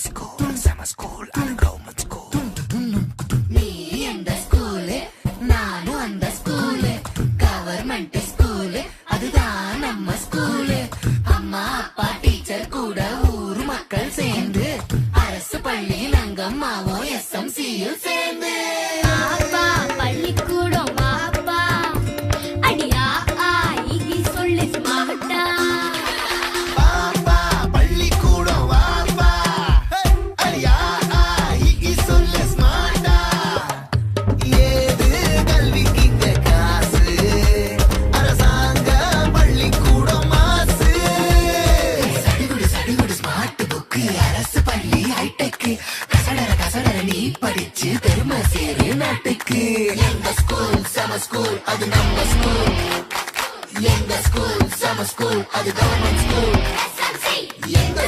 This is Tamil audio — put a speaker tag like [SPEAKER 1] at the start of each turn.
[SPEAKER 1] school, summer school, அது government school.
[SPEAKER 2] நீ எந்த ஸ்கூலு நானும் அந்த ஸ்கூலு கவர்மெண்ட் ஸ்கூலு அதுதான் நம்ம ஸ்கூலு அம்மா அப்பா டீச்சர் கூட ஊர் மக்கள் சேர்ந்து அரசு பள்ளி நங்கம்மாவும் எஸ்எம்சியில் சேர்ந்து
[SPEAKER 1] அரசு பள்ளி ஹைடெக் கசடர கசடர நீ படிச்சு பெருமை சேரு நாட்டுக்கு. எங்க ஸ்கூல் செம ஸ்கூல் அது நம்ம ஸ்கூல் எங்க ஸ்கூல் செம ஸ்கூல் அது கவர்மெண்ட் ஸ்கூல் எங்க